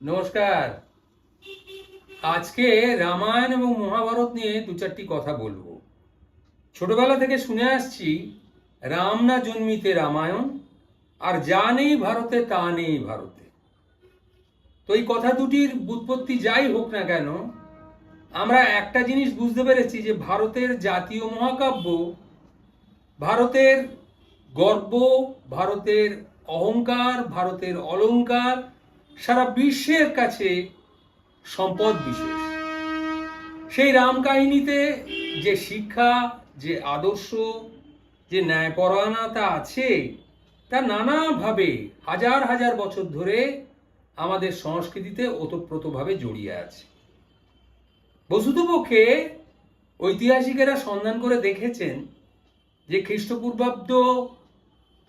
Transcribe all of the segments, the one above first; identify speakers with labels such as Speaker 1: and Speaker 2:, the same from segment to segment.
Speaker 1: নমস্কার। আজকে রামায়ণ এবং মহাভারত নিয়ে দু চারটি কথা বলব। ছোটবেলা থেকে শুনে আসছি, রাম না জন্মিতে রামায়ণ, আর যা নেই ভারতে তা নেই ভারতে। তো এই কথা দুটির বুৎপত্তি যাই হোক না কেন, আমরা একটা জিনিস বুঝতে পেরেছি যে ভারতের জাতীয় মহাকাব্য, ভারতের গর্ব, ভারতের অহংকার, ভারতের অলংকার সারা বিশ্বের কাছে সম্পদ বিশেষ। সেই রাম কাহিনীতে যে শিক্ষা, যে আদর্শ, যে ন্যায়পরায়ণতা আছে, তা নানাভাবে হাজার হাজার বছর ধরে আমাদের সংস্কৃতিতে ওতপ্রোতভাবে জড়িয়ে আছে। বস্তুতপক্ষে ঐতিহাসিকেরা সন্ধান করে দেখেছেন যে খ্রিস্টপূর্বাব্দ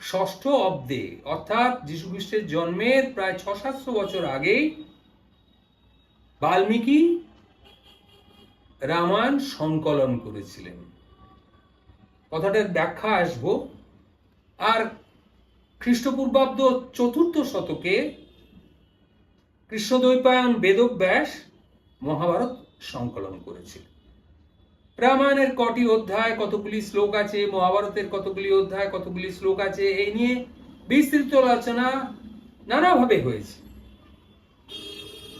Speaker 1: ষষ্ঠ অব্দে, অর্থাৎ যীশুখ্রিস্টের জন্মের প্রায় ছ সাতশো বছর আগেই বাল্মীকি রামায়ণ সংকলন করেছিলেন। কথাটার ব্যাখ্যা আসব। আর খ্রিস্টপূর্বাব্দ চতুর্থ শতকে কৃষ্ণদ্বৈপায়ন বেদব্যাস মহাভারত সংকলন করেছিলেন। রামায়ণের কটি অধ্যায়, কতগুলি শ্লোক আছে, মহাভারতের কতগুলি অধ্যায়, কতগুলি শ্লোক আছে, এই নিয়ে বিস্তৃত আলোচনা নানাভাবে হয়েছে।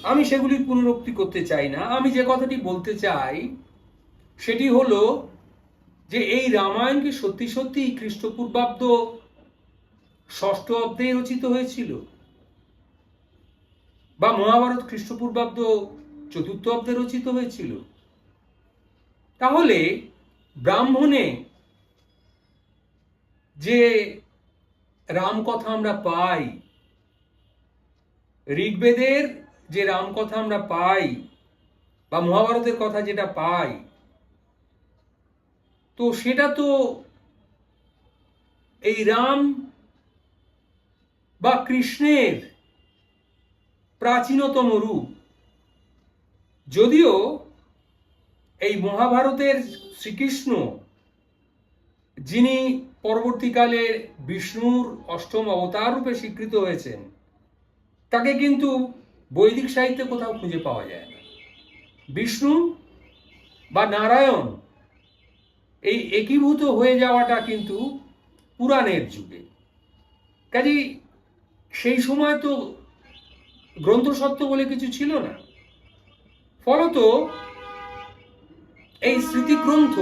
Speaker 1: আমি সেগুলির পুনরুক্তি করতে চাই না। আমি যে কথাটি বলতে চাই, সেটি হলো যে এই রামায়ণ কি সত্যি সত্যি খ্রিস্টপূর্বাব্দ ষষ্ঠ অব্দে রচিত হয়েছিল? বা মহাভারত খ্রিস্টপূর্বাব্দ চতুর্থ অব্দে রচিত হয়েছিল? তাহলে ব্রাহ্মণে যে রামকথা আমরা পাই, ঋগ্বেদের যে রামকথা আমরা পাই বা মহাভারতের কথা যেটা পাই, তো সেটা তো এই রাম বা কৃষ্ণের প্রাচীনতম রূপ। যদিও এই মহাভারতের শ্রীকৃষ্ণ, যিনি পরবর্তীকালে বিষ্ণুর অষ্টম অবতার রূপে স্বীকৃত হয়েছেন, তাকে কিন্তু বৈদিক সাহিত্যে কোথাও খুঁজে পাওয়া যায় না। বিষ্ণু বা নারায়ণ এই একীভূত হয়ে যাওয়াটা কিন্তু পুরাণের যুগে। কাজেই সেই সময় তো গ্রন্থসত্ত্ব বলে কিছু ছিল না। ফলত এই স্মৃতিগ্রন্থ,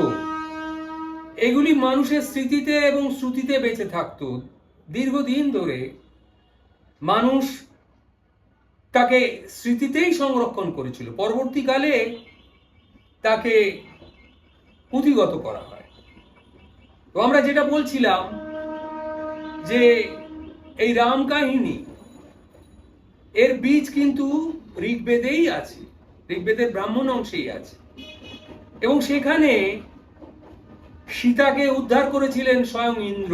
Speaker 1: এগুলি মানুষের স্মৃতিতে এবং শ্রুতিতে বেঁচে থাকতো। দীর্ঘদিন ধরে মানুষ তাকে স্মৃতিতেই সংরক্ষণ করেছিল। পরবর্তীকালে তাকে পুঁথিগত করা হয়। তো আমরা যেটা বলছিলাম যে এই রাম কাহিনী, এর বীজ কিন্তু ঋগ্বেদেই আছে। ঋগ্বেদের ব্রাহ্মণ অংশেই আছে। এবং সেখানে সীতাকে উদ্ধার করেছিলেন স্বয়ং ইন্দ্র,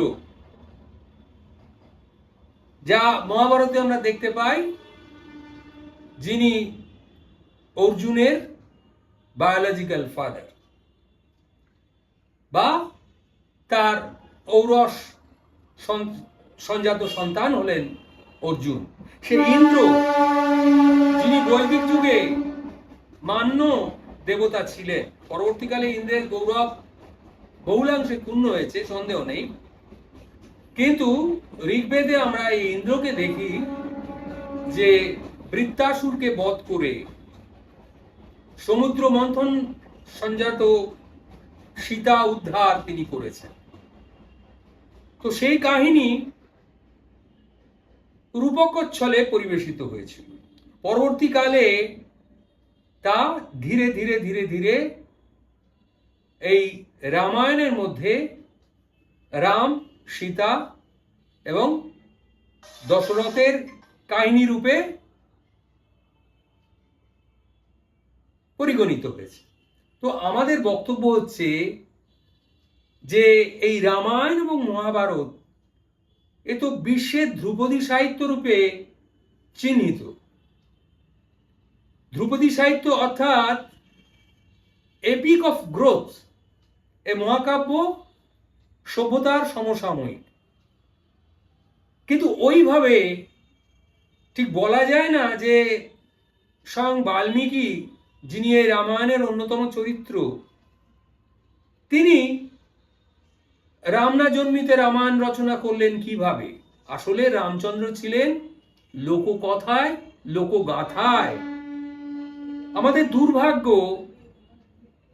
Speaker 1: যা মহাভারতে আমরা দেখতে পাই যিনি অর্জুনের বায়োলজিক্যাল ফাদার বা তার ঔরস সঞ্জাত সন্তান হলেন অর্জুন। সে ইন্দ্র, যিনি বৈদিক যুগে মান্য দেবতা ছিলেন। পরবর্তীকালে ইন্দ্রের গৌরব বহুলাংশে পূর্ণ হয়েছে, সন্দেহ নেই। কিন্তু ঋগ্বেদে আমরা এই ইন্দ্রকে দেখি যে বৃত্তাসুরকে বধ করে সমুদ্র মন্থন সঞ্জাত সীতা উদ্ধার তিনি করেছেন। তো সেই কাহিনী রূপকচ্ছলে পরিবেশিত হয়েছিল। পরবর্তীকালে তা ধীরে ধীরে ধীরে ধীরে এই রামায়ণের মধ্যে রাম, সীতা এবং দশরথের কাহিনী রূপে পরিগণিত হয়েছে। তো আমাদের বক্তব্য হচ্ছে যে এই রামায়ণ এবং মহাভারত এ তো বিশ্বের ধ্রুপদী সাহিত্য রূপে চিহ্নিত। ধ্রুপদী সাহিত্য অর্থাৎ এপিক অফ গ্রোথ এ মহাকাব্য সভ্যতার সমসাময়িক। কিন্তু ওইভাবে ঠিক বলা যায় না যে স্বয়ং বাল্মীকি, যিনি এই রামায়ণের অন্যতম চরিত্র, তিনি রামনা জন্মিতে রামায়ণ রচনা করলেন কীভাবে? আসলে রামচন্দ্র ছিলেন লোককথায়, লোকগাথায়। আমাদের দুর্ভাগ্য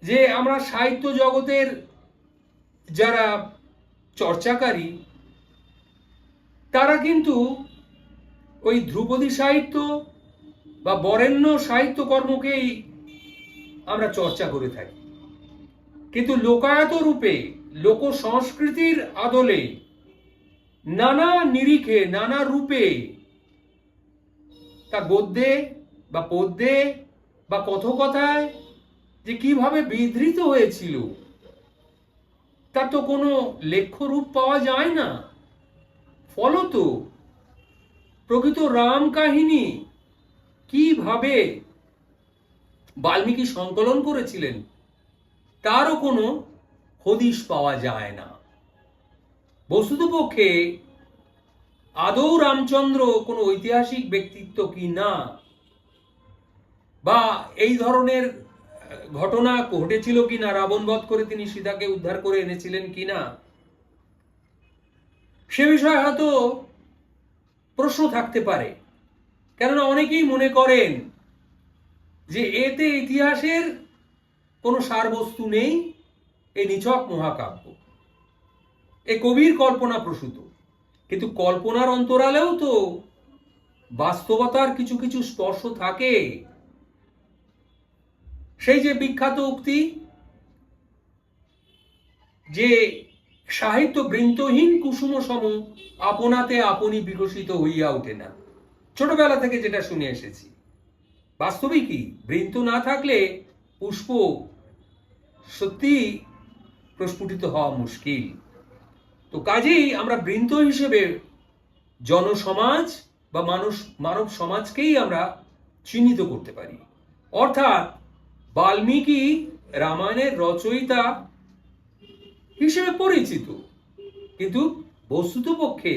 Speaker 1: যে আমরা সাহিত্য জগতের যারা চর্চাকারী, তারা কিন্তু ওই ধ্রুপদী সাহিত্য বা বরেণ্য সাহিত্য কর্মকেই আমরা চর্চা করে থাকি। কিন্তু লোকায়ত রূপে, লোক সংস্কৃতির আদলে নানা নিরিখে, নানা রূপে তা গদ্যে বা পদ্যে বা কথকথায় যে কীভাবে বিধৃত হয়েছিল তার তো কোনো লেখ্য রূপ পাওয়া যায় না। ফলত প্রকৃত রাম কাহিনী কীভাবে বাল্মীকি সংকলন করেছিলেন, তারও কোনো হদিশ পাওয়া যায় না। বস্তুতপক্ষে আদৌ রামচন্দ্র কোনো ঐতিহাসিক ব্যক্তিত্ব কি না, বা এই ধরনের ঘটনা ঘটেছিল কিনা রাবণ বধ করে তিনি সীতাকে উদ্ধার করে এনেছিলেন কিনা সে বিষয়ে হয়তো প্রশ্ন থাকতে পারে। কেননা অনেকেই মনে করেন যে এতে ইতিহাসের কোনো সারবস্তু নেই এই নিছক মহাকাব্য। এ কবির কল্পনা প্রসূত। কিন্তু কল্পনার অন্তরালেও তো বাস্তবতার কিছু কিছু স্পর্শ থাকে। সেই যে বিখ্যাত উক্তি যে সাহিত্য বৃন্তহীন কুসুম সম আপনাতে আপনি বিকশিত হইয়া ওঠে না। ছোটবেলা থেকে যেটা শুনে এসেছি। বাস্তবে কি? বৃন্ত না থাকলে পুষ্প সত্যি প্রস্ফুটিত হওয়া মুশকিল। তো কাজেই আমরা বৃন্ত হিসেবে জনসমাজ বা মানুষ, মানব সমাজকেই আমরা চিহ্নিত করতে পারি। অর্থাৎ বাল্মীকি রামায়ণের রচয়িতা হিসেবে পরিচিত। কিন্তু বস্তুত পক্ষে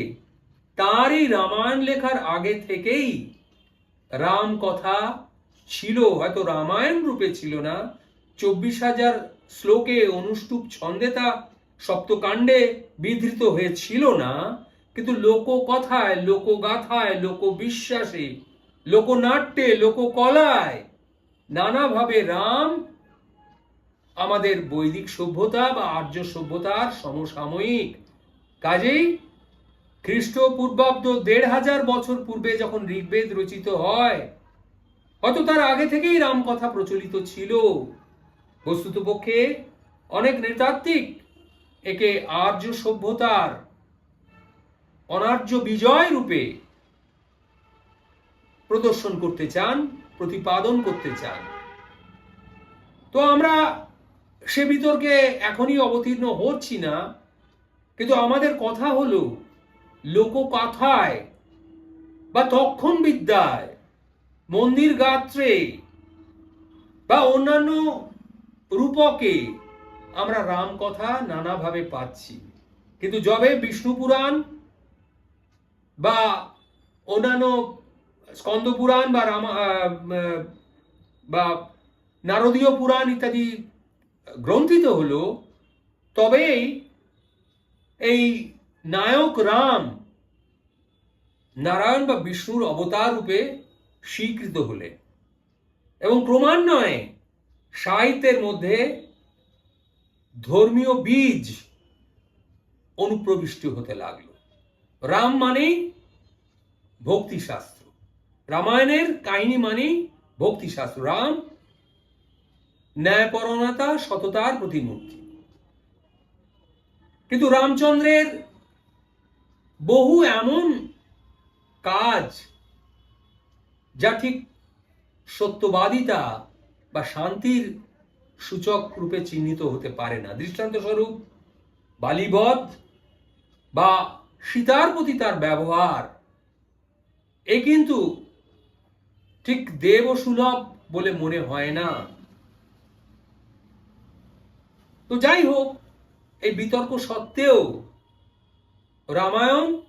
Speaker 1: তার এই রামায়ণ লেখার আগে থেকেই রাম কথা ছিল, হয়তো রামায়ণ রূপে ছিল না, চব্বিশ হাজার শ্লোকে অনুষ্টুপ ছন্দে তা সপ্তকাণ্ডে বিধৃত হয়েছিল না, কিন্তু লোককথায়, লোকগাথায়, লোকবিশ্বাসে, লোকনাট্যে, লোককলায় নানাভাবে রাম আমাদের বৈদিক সভ্যতা বা আর্য সভ্যতার সমসাময়িক। কাজেই খ্রিস্টপূর্বাব্দ দেড় হাজার বছর পূর্বে যখন ঋগ্বেদ রচিত হয়, হয়তো তার আগে থেকেই রাম কথা প্রচলিত ছিল। বস্তুতপক্ষে অনেক নৃতাত্ত্বিক একে আর্য সভ্যতার অনার্য বিজয় রূপে প্রদর্শন করতে চান। প্রতিপাদন করতে চান। তো আমরা সে বিতর্কে এখনই অবতীর্ণ হচ্ছি না, কিন্তু আমাদের কথা হলো লোককথায় বা তক্ষণ বিদ্যায় মন্দির গাত্রে বা অন্যান্য রূপকে আমরা রাম কথা নানাভাবে পাচ্ছি। কিন্তু যবে বিষ্ণু পুরাণ বা অন্যান্য স্কন্দ পুরাণ বা রাম বা নারদীয় পুরাণ ইত্যাদি গ্রন্থিত হলো, তবেই এই নায়ক রাম নারায়ণ বা বিষ্ণুর অবতার রূপে স্বীকৃত হলেন। এবং ক্রমান্বয়ে সাহিত্যের মধ্যে ধর্মীয় বীজ অনুপ্রবিষ্ট হতে লাগল। রাম মানেই ভক্তিশাস্ত্র। রামায়ণের কাহিনী মানেই ভক্তিশাস্ত্র। রাম ন্যায়পরণতা সততার প্রতিমূর্তি। কিন্তু রামচন্দ্রের বহু এমন কাজ যা ঠিক সত্যবাদিতা বা শান্তির সূচক রূপে চিহ্নিত হতে পারে না। দৃষ্টান্ত স্বরূপ বালিবধ বা সীতার প্রতি তার ব্যবহার, এ কিন্তু ঠিক দেব সুলভ বলে মনে হয় না। তো যাই হোক, এই বিতর্ক সত্ত্বেও রামায়ণ,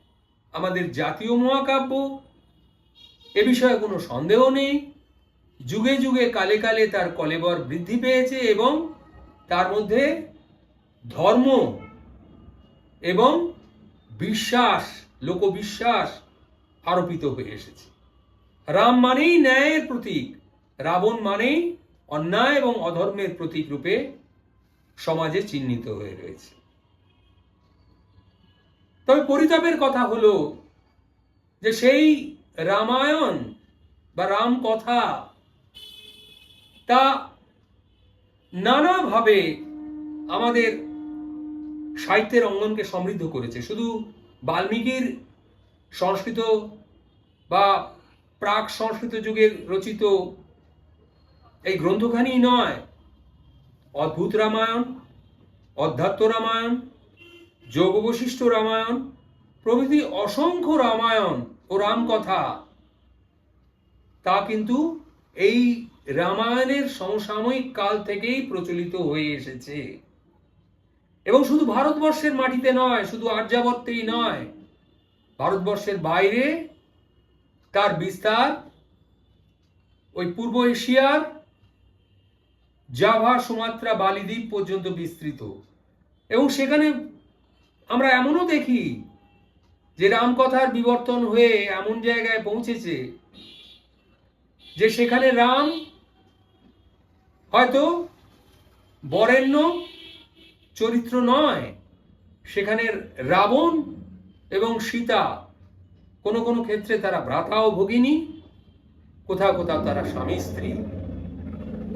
Speaker 1: আমাদের জাতীয় মহাকাব্য, এ বিষয়ে কোনো সন্দেহ নেই। যুগে যুগে কালে কালে তার কলেবর বৃদ্ধি পেয়েছে এবং তার মধ্যে ধর্ম এবং বিশ্বাস, লোকবিশ্বাস আরোপিত হয়ে এসেছে। রাম মানেই ন্যায়ের প্রতীক। রাবণ মানেই অন্যায় এবং অধর্মের প্রতীক রূপে সমাজে চিহ্নিত হয়ে রয়েছে। তবে পরিতাপের কথা হলো যে সেই রামায়ণ বা রাম কথা তা নানাভাবে আমাদের সাহিত্যের অঙ্গনকে সমৃদ্ধ করেছে। শুধু বাল্মীকির সংস্কৃত বা প্রাক সংস্কৃত যুগে রচিত এই গ্রন্থখানি নয়। অদ্ভুত রামায়ণ, অধ্যাত্ম রামায়ণ যোগ বশিষ্ঠ রামায়ণ, প্রভৃতি অসংখ্য রামায়ণ ও রামকথা। তা কিন্তু এই রামায়ণের সমসাময়িক কাল থেকেই প্রচলিত হয়ে এসেছে। এবং শুধু ভারতবর্ষের মাটিতে নয়, শুধু আর্যাবর্তেই নয়, ভারতবর্ষের বাইরে তার বিস্তার? ওই পূর্ব এশিয়ার জাভা, সুমাত্রা বালিদ্বীপ পর্যন্ত বিস্তৃত। এবং সেখানে আমরা এমনও দেখি যে রামকথার বিবর্তন হয়ে এমন জায়গায় পৌঁছেছে যে সেখানে রাম হয়তো বরেণ্য চরিত্র নয় সেখানে রাবণ এবং সীতা কোনো কোনো ক্ষেত্রে তারা ভ্রাতা ও ভগিনী, কোথাও কোথাও তারা স্বামী, স্ত্রী।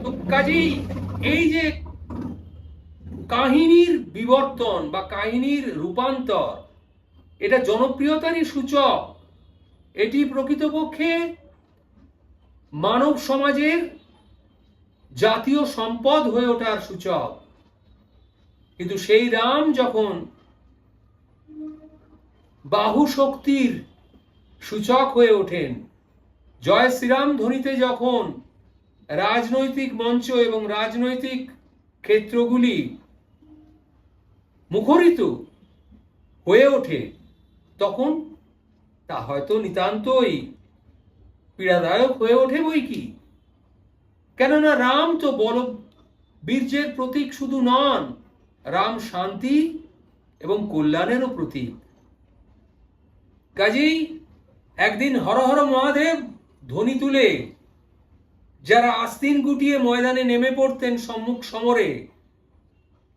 Speaker 1: তো কাজেই এই যে কাহিনীর বিবর্তন বা কাহিনীর রূপান্তর, এটা জনপ্রিয়তারই সূচক। এটি প্রকৃতপক্ষে মানব সমাজের জাতীয় সম্পদ হয়ে ওঠার সূচক। কিন্তু সেই রাম যখন বাহু শক্তির সূচক হয়ে ওঠেন। জয় শ্রীরাম ধ্বনিতে যখন রাজনৈতিক মঞ্চ এবং রাজনৈতিক ক্ষেত্রগুলি মুখরিত হয়ে ওঠে, তখন তা হয়তো নিতান্তই পীড়াদায়ক হয়ে ওঠে বই কি? কেননা রাম তো বল বীর্যের প্রতীক শুধু নন, রাম শান্তি এবং কল্যাণেরও প্রতীক। কাজেই একদিন হর হর মহাদেব ধ্বনি তুলে, যারা আস্তিন গুটিয়ে ময়দানে নেমে পড়তেন সম্মুখ সমরে,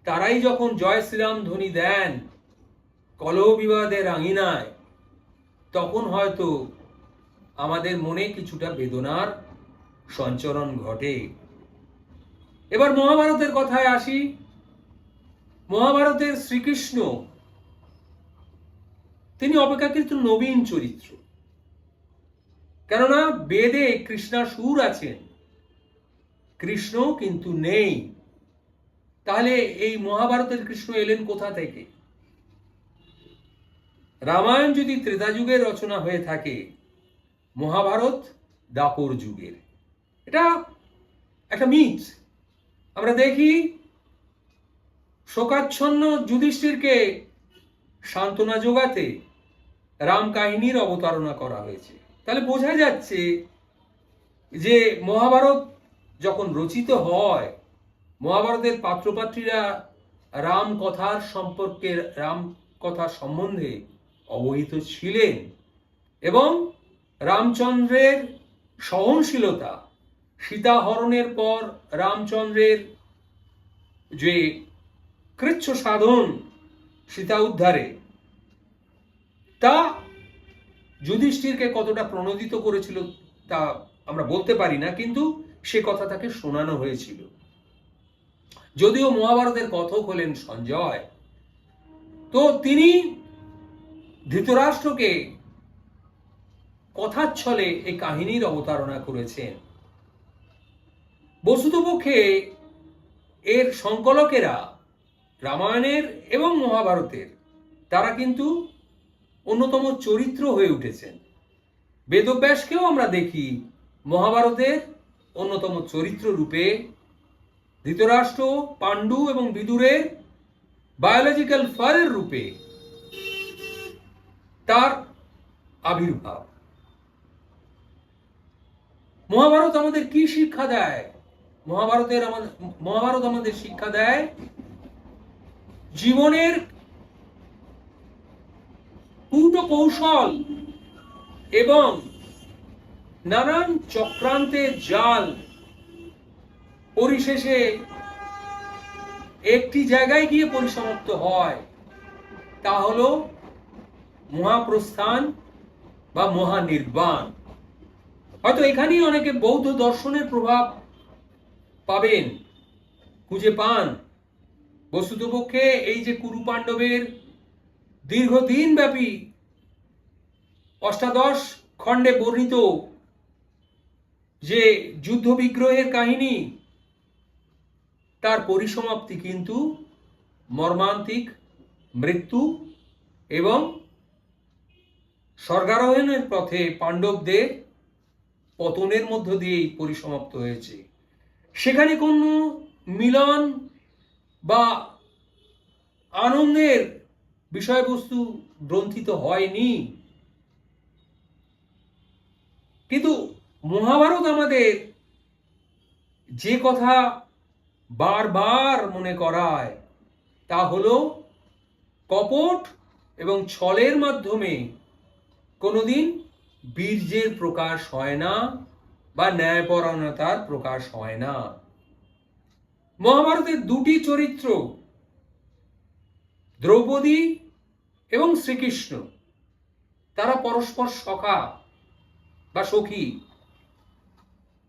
Speaker 1: তারাই যখন জয় শ্রীরাম ধ্বনি দেন কলহ বিবাদের আঙিনায় তখন হয়তো আমাদের মনে কিছুটা বেদনার সঞ্চরণ ঘটে। এবার মহাভারতের কথায় আসি। মহাভারতের শ্রীকৃষ্ণ, তিনি অপেক্ষাকৃত নবীন চরিত্র। কেননা বেদে কৃষ্ণাসুর আছেন কৃষ্ণ কিন্তু নেই। তাহলে এই মহাভারতের কৃষ্ণ এলেন কোথা থেকে? রামায়ণ যদি ত্রেতা যুগের রচনা হয়ে থাকে, মহাভারত দাপর যুগের। এটা একটা মিথ। আমরা দেখি শোকাচ্ছন্ন যুধিষ্ঠিরকে সান্ত্বনা যোগাতে রাম কাহিনীর অবতারণা করা হয়েছে। তাহলে বোঝা যাচ্ছে যে মহাভারত যখন রচিত হয়, মহাভারতের পাত্রপাত্রীরা রাম কথার সম্পর্কে, রাম কথা সম্বন্ধে অবহিত ছিলেন এবং রামচন্দ্রের সহনশীলতা, সীতাহরণের পর রামচন্দ্রের যে কৃচ্ছ সাধন সীতা উদ্ধারে, তা যুধিষ্ঠিরকে কতটা প্রণোদিত করেছিল তা আমরা বলতে পারি না, কিন্তু সে কথা তাকে শোনানো হয়েছিল। যদিও মহাভারতের কথক হলেন সঞ্জয়, তো তিনি ধৃতরাষ্ট্রকে কথার ছলে এই কাহিনীর অবতারণা করেছেন। বস্তুতপক্ষে এর সংকলকেরা রামায়ণের এবং মহাভারতের, তারা কিন্তু অন্যতম চরিত্র হয়ে উঠেছেন। বেদব্যাসকেও আমরা দেখি মহাভারতের অন্যতম চরিত্র রূপে ধৃতরাষ্ট্র, পাণ্ডু এবং বিদুরের বায়োলজিক্যাল ফারের রূপে তার আবির্ভাব। মহাভারত আমাদের কি শিক্ষা দেয়? মহাভারতের আমাদের মহাভারত আমাদের শিক্ষা দেয় জীবনের কূট কৌশল এবং নানান চক্রান্তের জাল পরিশেষে একটি জায়গায় গিয়ে পরিসমাপ্ত হয়। তা হল মহাপ্রস্থান বা মহানির্বাণ। হয়তো এখানেই অনেকে বৌদ্ধ দর্শনের প্রভাব পাবেন, খুঁজে পান। বস্তুতপক্ষে এই যে কুরু পাণ্ডবের দীর্ঘদিন ব্যাপী অষ্টাদশ খণ্ডে বর্ণিত যে যুদ্ধ বিগ্রহের কাহিনী, তার পরিসমাপ্তি কিন্তু মর্মান্তিক মৃত্যু এবং স্বর্গারোহণের পথে পাণ্ডবদের পতনের মধ্য দিয়েই পরিসমাপ্ত হয়েছে। সেখানে কোনো মিলন বা আনন্দের বিষয়বস্তু গ্রন্থিত হয়নি। কিন্তু মহাভারত আমাদের যে কথা বারবার মনে করায়, তা হল কপট এবং ছলের মাধ্যমে কোনোদিন বীর্যের প্রকাশ হয় না বা ন্যায়পরায়ণতার প্রকাশ হয় না। মহাভারতের দুটি চরিত্র দ্রৌপদী এবং শ্রীকৃষ্ণ, তারা পরস্পর সখা বা সখী।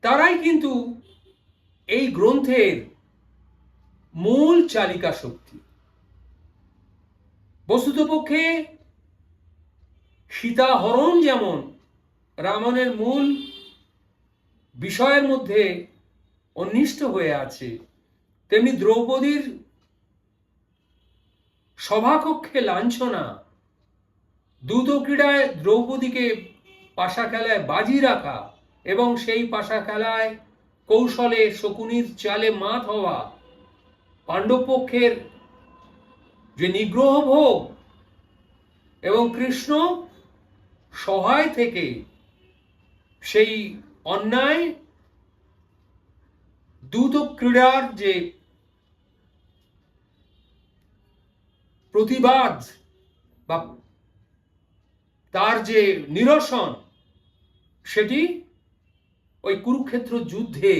Speaker 1: তারাই কিন্তু এই গ্রন্থের মূল চালিকা শক্তি। বস্তুতপক্ষে সীতাহরণ যেমন রামায়ণের মূল বিষয়ের মধ্যে অন্বিষ্ট হয়ে আছে, তেমনি দ্রৌপদীর সভাকক্ষে লাঞ্ছনা। ক্রীড়ায় দ্রৌপদীকে পাশা খেলায় বাজি রাখা এবং সেই পাশা খেলায় কৌশলে শকুনির চালে মাত হওয়া, পাণ্ডবপক্ষের যে নিগ্রহ ভোগ এবং কৃষ্ণ সহায় থেকে সেই অন্যায় দ্রুত ক্রীড়ার যে প্রতিবাদ বা তার যে নিরসন, সেটি ওই কুরুক্ষেত্র যুদ্ধে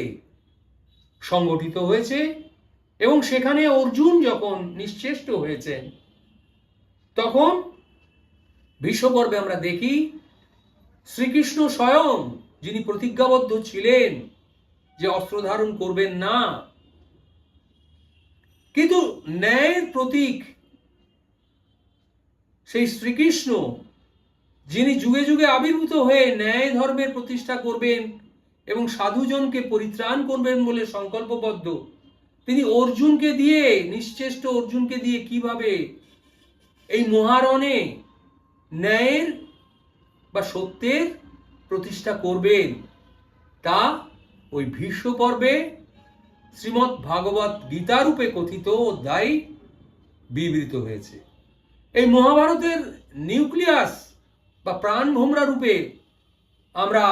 Speaker 1: সংগঠিত হয়েছে এবং সেখানে অর্জুন যখন নিশ্চেষ্ট হয়েছেন তখন বিশ্বপর্বে আমরা দেখি শ্রীকৃষ্ণ স্বয়ং যিনি প্রতিজ্ঞাবদ্ধ ছিলেন যে অস্ত্র ধারণ করবেন না, কিন্তু ন্যায়ের প্রতীক সেই শ্রীকৃষ্ণ, যিনি যুগে যুগে আবির্ভূত হয়ে ন্যায় ধর্মের প্রতিষ্ঠা করবেন এবং সাধুজনকে পরিত্রাণ করবেন বলে সংকল্পবদ্ধ, তিনি অর্জুনকে দিয়ে, নিশ্চেষ্ট অর্জুনকে দিয়ে কীভাবে এই মহারণে ন্যায়ের বা সত্যের প্রতিষ্ঠা করবেন, তা ওই ভীষ্ম পর্বে শ্রীমৎ ভাগবত গীতারূপে কথিত অধ্যায় বিবৃত হয়েছে। এই মহাভারতের নিউক্লিয়াস বা প্রাণভোমরা রূপে আমরা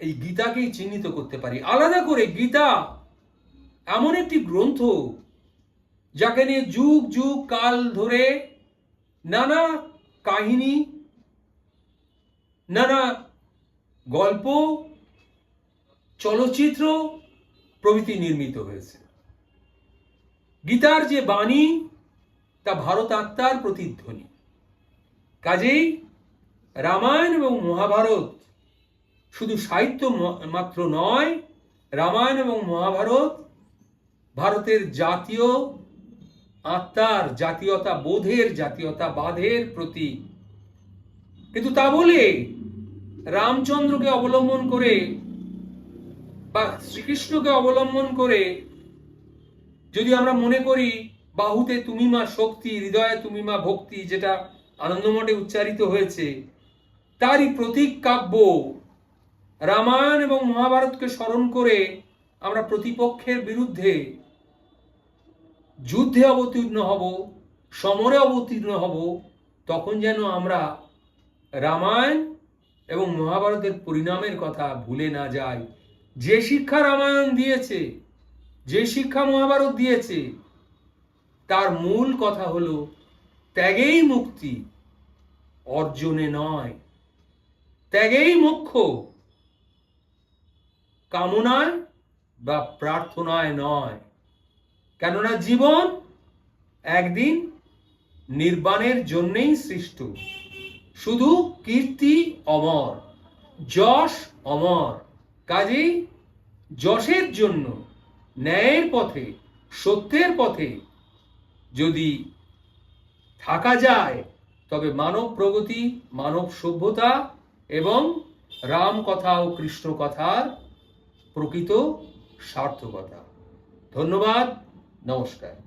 Speaker 1: এই গীতাকেই চিহ্নিত করতে পারি। আলাদা করে গীতা এমন একটি গ্রন্থ যাকে নিয়ে যুগ যুগ, কাল ধরে নানা কাহিনী, নানা গল্প, চলচ্চিত্র প্রভৃতি নির্মিত হয়েছে। গীতার যে বাণী তা ভারত আত্মার প্রতিধ্বনি। কাজেই রামায়ণ এবং মহাভারত শুধু সাহিত্য মাত্র নয়, রামায়ণ এবং মহাভারত ভারতের জাতীয় আত্মার জাতীয়তা বোধের জাতীয়তা বাধের প্রতি। কিন্তু তা বলে রামচন্দ্রকে অবলম্বন করে বা শ্রীকৃষ্ণকে অবলম্বন করে যদি আমরা মনে করি বাহুতে তুমি মা শক্তি, হৃদয়ে তুমি মা ভক্তি, যেটা আনন্দমঠে উচ্চারিত হয়েছে, তারই প্রতীক কাব্য। রামায়ণ এবং মহাভারতকে স্মরণ করে আমরা প্রতিপক্ষের বিরুদ্ধে যুদ্ধে অবতীর্ণ হব, সমরে অবতীর্ণ হব, তখন যেন আমরা রামায়ণ এবং মহাভারতের পরিণামের কথা ভুলে না যাই। যে শিক্ষা রামায়ণ দিয়েছে, যে শিক্ষা মহাভারত দিয়েছে তার মূল কথা হলো, ত্যাগেই মুক্তি অর্জনে নয়। ত্যাগেই মোক্ষ কামনায় বা প্রার্থনায় নয়। কেননা জীবন একদিন নির্বাণের জন্যেই সৃষ্ট। শুধু কীর্তি অমর, যশ অমর, কাজেই যশের জন্য, ন্যায়ের পথে, সত্যের পথে যদি থাকা যায়, তবে মানব প্রগতি, মানব সভ্যতা এবং রাম কথা ও কৃষ্ণ কথার প্রকৃত সার্থকতা। ধন্যবাদ, নমস্কার।